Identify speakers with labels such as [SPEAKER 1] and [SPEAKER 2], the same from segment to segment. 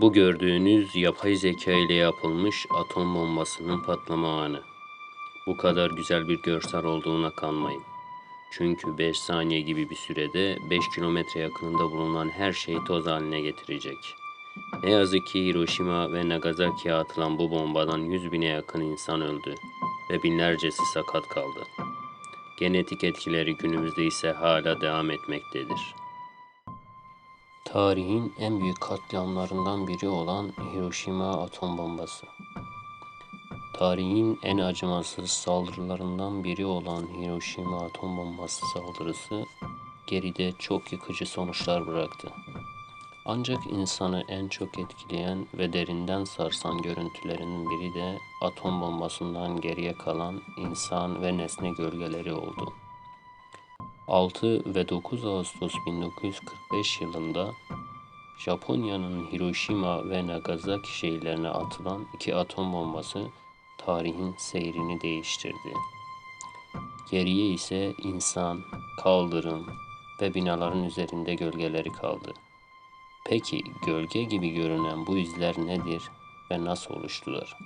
[SPEAKER 1] Bu gördüğünüz yapay zeka ile yapılmış atom bombasının patlama anı. Bu kadar güzel bir görsel olduğuna kanmayın. Çünkü 5 saniye gibi bir sürede 5 kilometre yakınında bulunan her şeyi toz haline getirecek. Ne yazık ki Hiroşima ve Nagasaki'ye atılan bu bombadan 100 bine yakın insan öldü ve binlercesi sakat kaldı. Genetik etkileri günümüzde ise hala devam etmektedir. Tarihin en büyük katliamlarından biri olan Hiroşima atom bombası. Tarihin en acımasız saldırılarından biri olan Hiroşima atom bombası saldırısı geride çok yıkıcı sonuçlar bıraktı. Ancak insanı en çok etkileyen ve derinden sarsan görüntülerinin biri de atom bombasından geriye kalan insan ve nesne gölgeleri oldu. 6 ve 9 Ağustos 1945 yılında Japonya'nın Hiroşima ve Nagasaki şehirlerine atılan iki atom bombası tarihin seyrini değiştirdi. Geriye ise insan, kaldırım ve binaların üzerinde gölgeleri kaldı. Peki gölge gibi görünen bu izler nedir ve nasıl oluştular?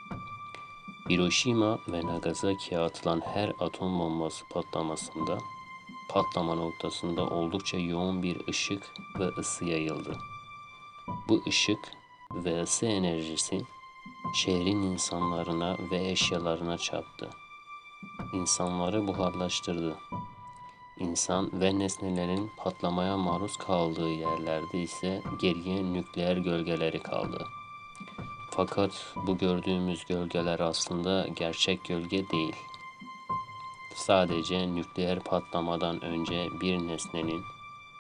[SPEAKER 1] Hiroşima ve Nagasaki'ye atılan her atom bombası patlamasında patlama noktasında oldukça yoğun bir ışık ve ısı yayıldı. Bu ışık ve ısı enerjisi şehrin insanlarına ve eşyalarına çarptı. İnsanları buharlaştırdı. İnsan ve nesnelerin patlamaya maruz kaldığı yerlerde ise geriye nükleer gölgeleri kaldı. Fakat bu gördüğümüz gölgeler aslında gerçek gölge değil. Sadece nükleer patlamadan önce bir nesnenin,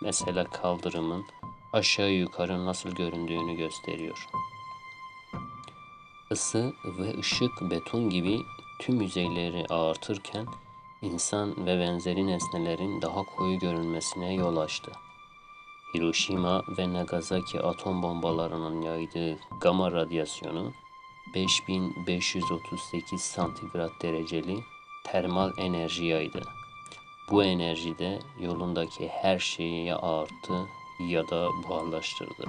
[SPEAKER 1] mesela kaldırımın aşağı yukarı nasıl göründüğünü gösteriyor. Isı ve ışık beton gibi tüm yüzeyleri ağartırken insan ve benzeri nesnelerin daha koyu görünmesine yol açtı. Hiroşima ve Nagasaki atom bombalarının yaydığı gama radyasyonu 5538 santigrat dereceli termal enerji. Bu enerji de yolundaki her şeyi ya ağarttı ya da buharlaştırdı.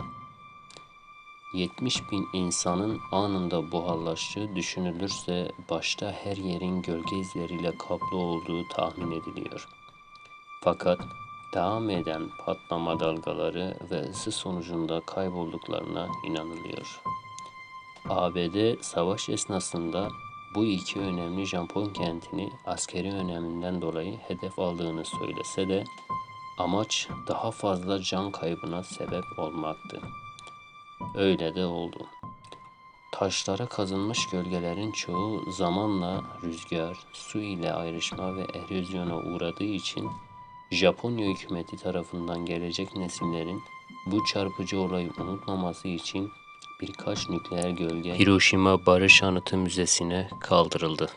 [SPEAKER 1] 70 bin insanın anında buharlaştığı düşünülürse başta her yerin gölge izleriyle kaplı olduğu tahmin ediliyor. Fakat devam eden patlama dalgaları ve ısı sonucunda kaybolduklarına inanılıyor. ABD savaş esnasında bu iki önemli Japon kentini askeri öneminden dolayı hedef aldığını söylese de amaç daha fazla can kaybına sebep olmaktı. Öyle de oldu. Taşlara kazınmış gölgelerin çoğu zamanla rüzgar, su ile ayrışma ve erozyona uğradığı için Japonya hükümeti tarafından gelecek nesillerin bu çarpıcı olayı unutmaması için birkaç nükleer gölge Hiroşima Barış Anıtı Müzesi'ne kaldırıldı.